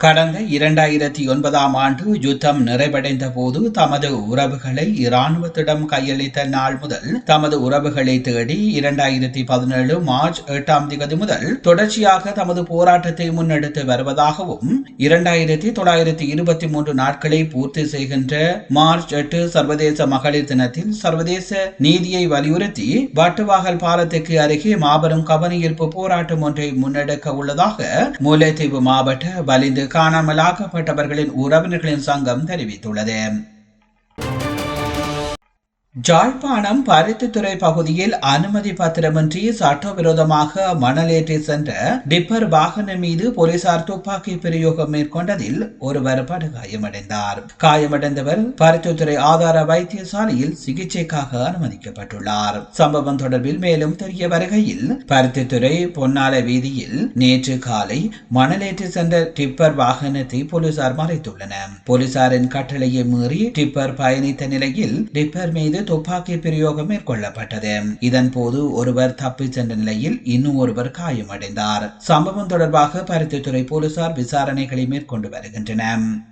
கடந்த இரண்டாயிரத்தி ஒன்பதாம் ஆண்டு யுத்தம் நிறைவடைந்த போது தமது உறவுகளை இராணுவத்திடம் கையளித்த நாள் முதல் தமது உறவுகளை தேடி இரண்டாயிரத்தி பதினேழு மார்ச் எட்டாம் தேதி முதல் தொடர்ச்சியாக தமது போராட்டத்தை முன்னெடுத்து வருவதாகவும் இரண்டாயிரத்தி தொள்ளாயிரத்தி இருபத்தி மூன்று நாட்களை பூர்த்தி செய்கின்ற மார்ச் எட்டு சர்வதேச மகளிர் தினத்தில் சர்வதேச நீதியை வலியுறுத்தி வாட்டுவாகல் பாலத்துக்கு அருகே மாபெரும் கவனஈர்ப்பு போராட்டம் ஒன்றை முன்னெடுக்க உள்ளதாக முல்லைத்தீவு மாவட்ட வலிந்து காணாமலாக்கப்பட்டவர்களின் உறவினர்களின் சங்கம் தெரிவித்துள்ளது. ஜாழ்ப்பாணம் பருத்தித்துறை பகுதியில் அனுமதி பத்திரமின்றி சட்டவிரோதமாக மணலேற்றி சென்ற டிப்பர் வாகனம் மீது போலீசார் துப்பாக்கி பிரயோகம் மேற்கொண்டதில் ஒருவர் படுகாயமடைந்தார். காயமடைந்தவர் பருத்தித்துறை ஆதார வைத்தியசாலையில் சிகிச்சைக்காக அனுமதிக்கப்பட்டுள்ளார். சம்பவம் தொடர்பில் மேலும் தெரிய வருகையில் பருத்தித்துறை பொன்னால வீதியில் நேற்று காலை மணலேற்றி சென்ற டிப்பர் வாகனத்தை போலீசார் மறைத்துள்ளனர். போலீசாரின் கட்டளையை மீறி டிப்பர் பயணித்த நிலையில் டிப்பர் மீது துப்பாக்கி பிரயோகம் மேற்கொள்ளப்பட்டது. இதன் போது ஒருவர் தப்பிச் சென்ற நிலையில் இன்னும் ஒருவர் காயமடைந்தார். சம்பவம் தொடர்பாக பருத்தித்துறை போலீசார் விசாரணைகளை மேற்கொண்டு வருகின்றனர்.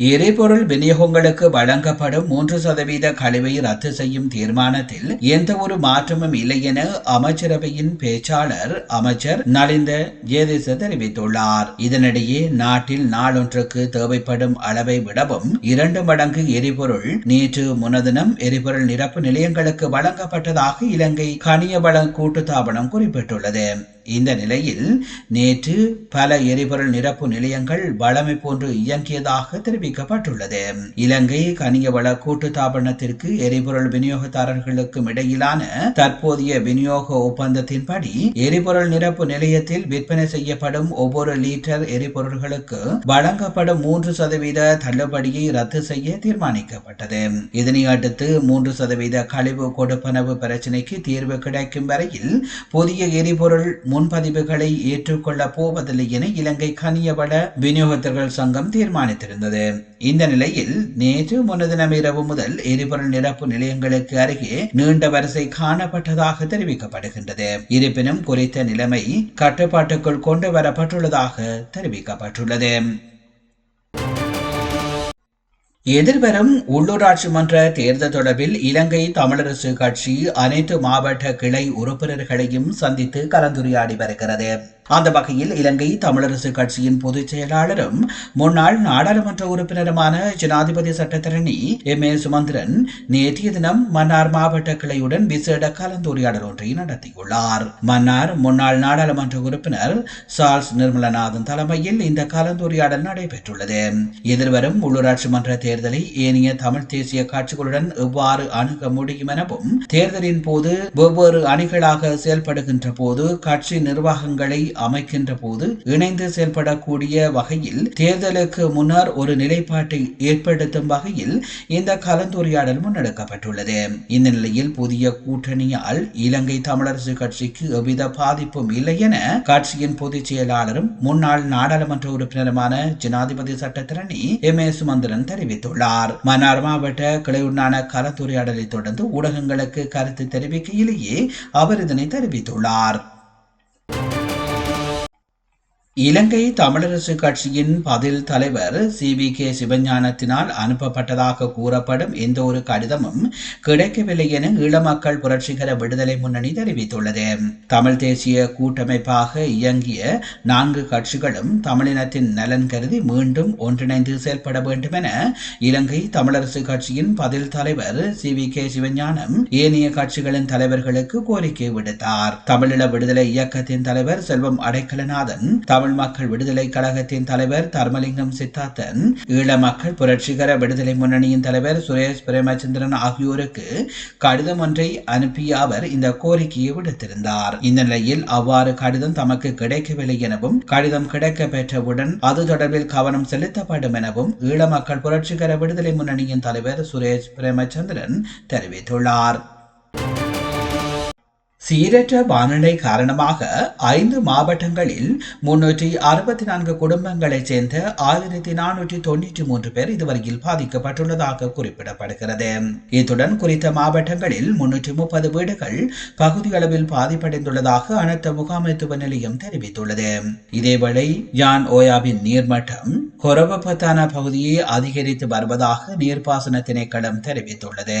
எரிபொருள் விநியோகங்களுக்கு வழங்கப்படும் மூன்று சதவீத கழிவை ரத்து செய்யும் தீர்மானத்தில் எந்த ஒரு மாற்றமும் இல்லை என அமைச்சரவையின் பேச்சாளர் அமைச்சர் நலிந்த ஜேதேச தெரிவித்துள்ளார். இதனிடையே நாட்டில் நாளொன்றுக்கு தேவைப்படும் அளவை விடவும் இரண்டு மடங்கு எரிபொருள் நேற்று முனதினம் எரிபொருள் நிரப்பு நிலையங்களுக்கு வழங்கப்பட்டதாக இலங்கை கனியவள கூட்டுத்தாபனம் குறிப்பிட்டுள்ளது. இந்த நிலையில் நேற்று பல எரிபொருள் நிரப்பு நிலையங்கள் வளமை போன்று இயங்கியதாக தெரிவிக்கப்பட்டுள்ளது. இலங்கை கனியவள கூட்டுத்தாபனத்திற்கு எரிபொருள் விநியோகதாரர்களுக்கும் இடையிலான தற்போதைய விநியோக ஒப்பந்தத்தின்படி எரிபொருள் நிரப்பு நிலையத்தில் விற்பனை செய்யப்படும் ஒவ்வொரு லீட்டர் எரிபொருள்களுக்கு வழங்கப்படும் மூன்று சதவீத தள்ளுபடியை ரத்து செய்ய தீர்மானிக்கப்பட்டது. இதனை அடுத்து மூன்று சதவீத கழிவு கொடுப்பனவு பிரச்சினைக்கு தீர்வு கிடைக்கும் வரையில் புதிய எரிபொருள் முன்பதிவுகளை ஏற்றுக்கொள்ளப் போவதில்லை என இலங்கை கனியவள விநியோகத்தர்கள் சங்கம் தீர்மானித்திருந்தது. இந்த நிலையில் நேற்று முன்னதினம் இரவு முதல் எரிபொருள் நிரப்பு நிலையங்களுக்கு அருகே நீண்ட வரிசை காணப்பட்டதாக தெரிவிக்கப்படுகின்றது. இருப்பினும் குறித்த நிலைமை கட்டுப்பாட்டுக்குள் கொண்டு வரப்பட்டுள்ளதாக தெரிவிக்கப்பட்டுள்ளது. எதிர்வரும் உள்ளூராட்சி மன்ற தேர்தல் தொடர்பில் இலங்கை தமிழரசு கட்சி அனைத்து மாவட்ட கிளை உறுப்பினர்களையும் சந்தித்து கலந்துரையாடி வருகிறது. அந்த வகையில் இலங்கை தமிழரசு கட்சியின் பொதுச் செயலாளரும் முன்னாள் நாடாளுமன்ற உறுப்பினருமான ஜனாதிபதி சட்டத்தரணி எம். ஏ. சுமந்திரன் நேற்றைய தினம் மன்னார் மாவட்ட கிளையுடன் விசேட கலந்துரையாடல் ஒன்றை நடத்தியுள்ளார். மன்னார் முன்னாள் நாடாளுமன்ற உறுப்பினர் சார்ஸ் நிர்மலநாதன் தலைமையில் இந்த கலந்துரையாடல் நடைபெற்றுள்ளது. எதிர்வரும் உள்ளூராட்சி மன்ற தேர்தலை ஏனைய தமிழ் தேசிய கட்சிகளுடன் எவ்வாறு அணுக முடியும் எனவும் தேர்தலின் போது வெவ்வேறு அணிகளாக செயல்படுகின்ற போது கட்சி நிர்வாகங்களை அமைக்கின்ற போது இணைந்து செயல்படக்கூடிய வகையில் தேர்தலுக்கு முன்னர் ஒரு நிலைப்பாட்டை ஏற்படுத்தும் வகையில் இந்த கலந்துரையாடல் முன்னெடுக்கப்பட்டுள்ளது. இந்த நிலையில் புதிய கூட்டணியால் இலங்கை தமிழரசு கட்சிக்கு எவ்வித பாதிப்பும் இல்லை என கட்சியின் பொதுச் செயலாளரும் முன்னாள் நாடாளுமன்ற உறுப்பினருமான ஜனாதிபதி சட்டத்திரணி எம். ஏ. சுமந்திரன் தெரிவித்துள்ளார். மன்னார் மாவட்ட கிளையுடனான கலந்துரையாடலை தொடர்ந்து ஊடகங்களுக்கு கருத்து தெரிவிக்கையிலேயே அவர் இதனை தெரிவித்துள்ளார். இலங்கை தமிழரசு கட்சியின் பதில் தலைவர் சி வி கே சிவஞானத்தினால் அனுப்பப்பட்டதாக கூறப்படும் எந்த ஒரு கடிதமும் கிடைக்கவில்லை என ஈழமக்கள் புரட்சிகர விடுதலை முன்னணி தெரிவித்துள்ளது. தமிழ் தேசிய கூட்டமைப்பாக இயங்கிய நான்கு கட்சிகளும் தமிழினத்தின் நலன் கருதி மீண்டும் ஒன்றிணைந்து செயல்பட வேண்டும் என இலங்கை தமிழரசு கட்சியின் பதில் தலைவர் சி வி கே சிவஞானம் ஏனைய கட்சிகளின் தலைவர்களுக்கு கோரிக்கை விடுத்தார். தமிழீழ விடுதலை இயக்கத்தின் தலைவர் செல்வம் அடைக்கலநாதன் தமிழ் மக்கள் விடுதலை கழகத்தின் தலைவர் தர்மலிங்கம் சித்தார்த்தன் ஈழ மக்கள் புரட்சிகர விடுதலை முன்னணியின் தலைவர் சுரேஷ் பிரேமச்சந்திரன் ஆகியோருக்கு கடிதம் ஒன்றை அனுப்பிய அவர் இந்த கோரிக்கையை விடுத்திருந்தார். இந்த நிலையில் அவ்வாறு கடிதம் தமக்கு கிடைக்கவில்லை எனவும் கடிதம் கிடைக்க பெற்றவுடன் அது தொடர்பில் கவனம் செலுத்தப்படும் எனவும் ஈழ மக்கள் புரட்சிகர விடுதலை முன்னணியின் தலைவர் சுரேஷ் பிரேமச்சந்திரன் தெரிவித்துள்ளார். சீரற்ற வானிலை காரணமாக ஐந்து மாவட்டங்களில் முன்னூற்றி அறுபத்தி நான்கு குடும்பங்களைச் சேர்ந்த ஆயிரத்தி நானூற்றி தொன்னூற்றி மூன்று பேர் இதுவரையில் பாதிக்கப்பட்டுள்ளதாக குறிப்பிடப்படுகிறது. இத்துடன் குறித்த மாவட்டங்களில் முன்னூற்றி முப்பது வீடுகள் பகுதியளவில் பாதிப்படைந்துள்ளதாக அனைத்து முகாமைத்துவ நிலையம் தெரிவித்துள்ளது. இதேவேளை யான் ஓயாவின் நீர்மட்டம் கொரவப்பத்தான பகுதியை அதிகரித்து வருவதாக நீர்ப்பாசன திணைக்களம் தெரிவித்துள்ளது.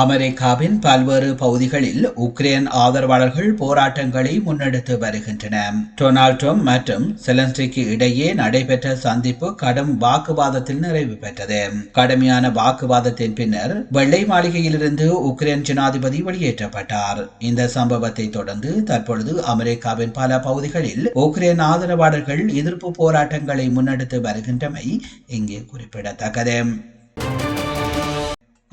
அமெரிக்காவின் பல்வேறு பகுதிகளில் உக்ரைன் ஆதரவாளர்கள் போராட்டங்களை முன்னெடுத்து வருகின்றன. டொனால்ட் ட்ரம்ப் மற்றும் செலன்ஸ்டிக்கு இடையே நடைபெற்ற சந்திப்பு கடும் வாக்குவாதத்தில் நிறைவு பெற்றது. கடுமையான வாக்குவாதத்தின் பின்னர் வெள்ளை மாளிகையிலிருந்து உக்ரைன் ஜனாதிபதி வெளியேற்றப்பட்டார். இந்த சம்பவத்தை தொடர்ந்து தற்பொழுது அமெரிக்காவின் பல பகுதிகளில் உக்ரைன் ஆதரவாளர்கள் எதிர்ப்பு போராட்டங்களை முன்னெடுத்து வருகின்றமை இங்கே குறிப்பிடத்தக்கது.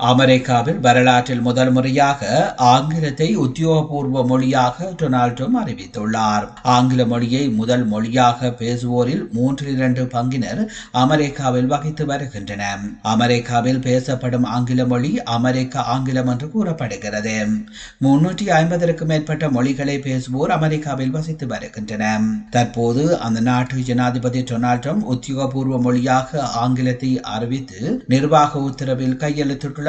அமெரிக்காவில் வரலாற்றில் முதல் முறையாக ஆங்கிலத்தை உத்தியோகபூர்வ மொழியாக டொனால்ட் ட்ரம்ப் அறிவித்துள்ளார். ஆங்கில மொழியை முதல் மொழியாக பேசுவோரில் மூன்றில் இரண்டு பங்கினர் அமெரிக்காவில் வகித்து வருகின்றனர். அமெரிக்காவில் பேசப்படும் ஆங்கில மொழி அமெரிக்க ஆங்கிலம் என்று கூறப்படுகிறது. முன்னூற்றி ஐம்பதற்கும் மேற்பட்ட மொழிகளை பேசுவோர் அமெரிக்காவில் வசித்து வருகின்றனர். தற்போது அந்த நாட்டு ஜனாதிபதி டொனால்ட் ட்ரம்ப் உத்தியோகபூர்வ மொழியாக ஆங்கிலத்தை அறிவித்து நிர்வாக உத்தரவில் கையெழுத்திட்டுள்ள